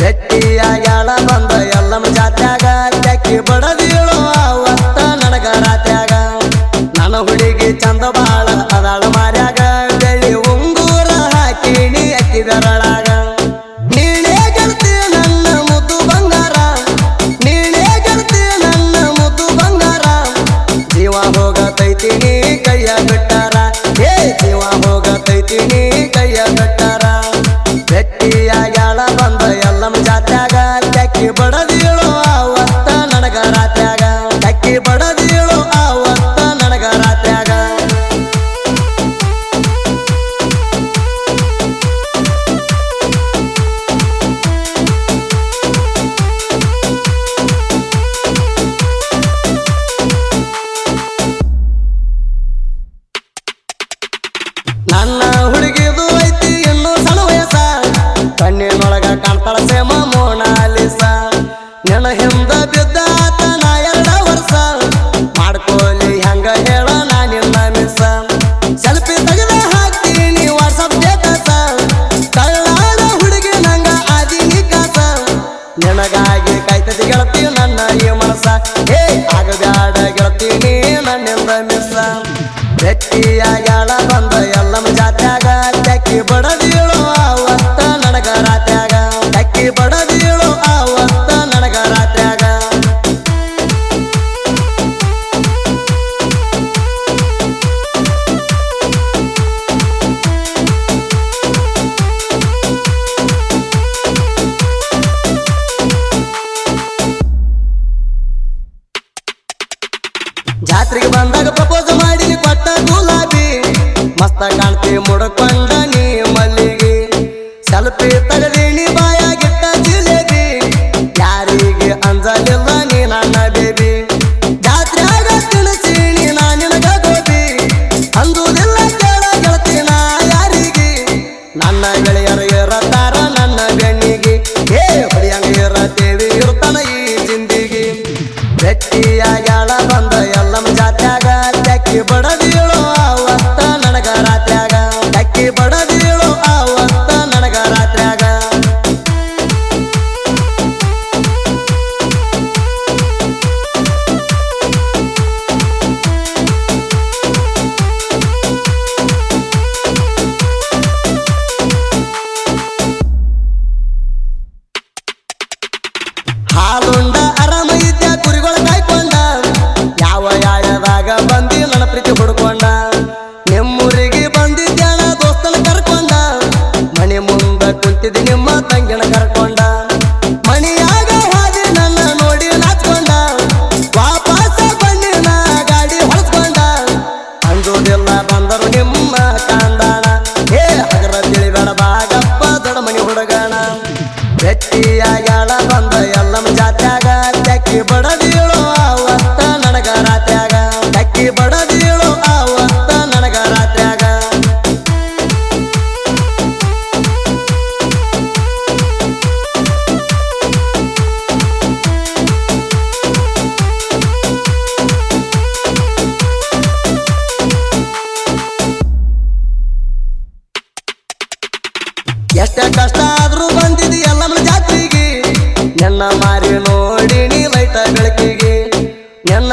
ಗಟ್ಟಿಯಾಗ್ಯಾಳ ಬಂದ ಎಲ್ಲಮ್ಮ ಜಾತ್ಯಾಗ ತೆಕ್ಕಿ ಬಡದಿಳು ಅವತ್ತ ನನಗ ರಾತ್ಯಾಗ. ನನ್ನ ಹುಡುಗಿ ಚಂದ ಬಾಳ ಅದಾಳ ಮಾರ್ಯಾಗ, ಬೆಳ್ಳಿ ಉಂಗೂರ ಹಾಕಿಣಿ ಅಕ್ಕಿದರಳ ಹಿಂದ ಬಿದ್ದಾತ ನಾ ಎರಡ ವರ್ಷ. ಮಾಡ್ಕೋಲಿ ಹೆಂಗ ಹೇಳ ನಾ ನಿನ್ನ ಮಿಸ. ಸೆಲ್ಫಿ ತೆಗೆದ ಹಾಕ್ತೀನಿ ವಾಟ್ಸಪ್ ಸ್ಟೇಟಸ. ತಳ್ಳಾಡ ಹುಡುಗಿ ನಂಗ ಆದಿನಿ ಕಸ. ನಿನಗಾಗಿ ಕಾಯ್ತದೆ ಗೆಳತಿ ನನ್ನ ಈ ಮನಸ ಹೇ, ಆಗಬ್ಯಾಡ ಗೆಳತಿ ನೀ ನನ್ನಿಂದ ಮಿಸ. ವ್ಯಕ್ತಿಯಾಗ್ಯಾಳ ಬಂದ ಎಲ್ಲಮ್ಮ ಜಾತ್ಯಾಗ. Oh. ನೋಡಿ ನೀ ಲೈಟ ಬೆಳಕಿಗೆ ಎಲ್ಲ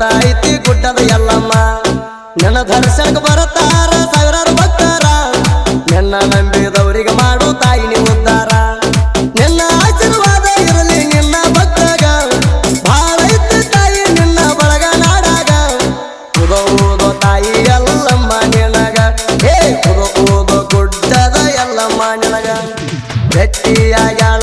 ನಾಡಿಗೆ ಐತಿ ಗುಡ್ಡದ ಎಲ್ಲಮ್ಮ ನನ್ನ ದರ್ಶನಕ್ಕೆ ಬರತಾರ ಸಾವಿರಾರು ಭಕ್ತಾರ. ನನ್ನ ನಂಬಿದವರಿಗೆ ಮಾಡು ತಾಯಿ ನೀವು ಉದ್ದಾರ. ನಿನ್ನ ಆಶೀರ್ವಾದ ಇರಲಿ ನಿನ್ನ ಭಕ್ತಗ. ಭಾಳ ತಾಯಿ ನಿನ್ನ ಬಳಗ ನಾಡಾಗ. ಉದೋ ಓದೋ ತಾಯಿ ಎಲ್ಲಮ್ಮ ನಿನಗ. ಹೇ, ಉದೋ ಓದೋ ಗುಡ್ಡದ ಎಲ್ಲಮ್ಮ ನಿನಗ. ಗಟ್ಟಿಯಾಗ್ಯಾಳ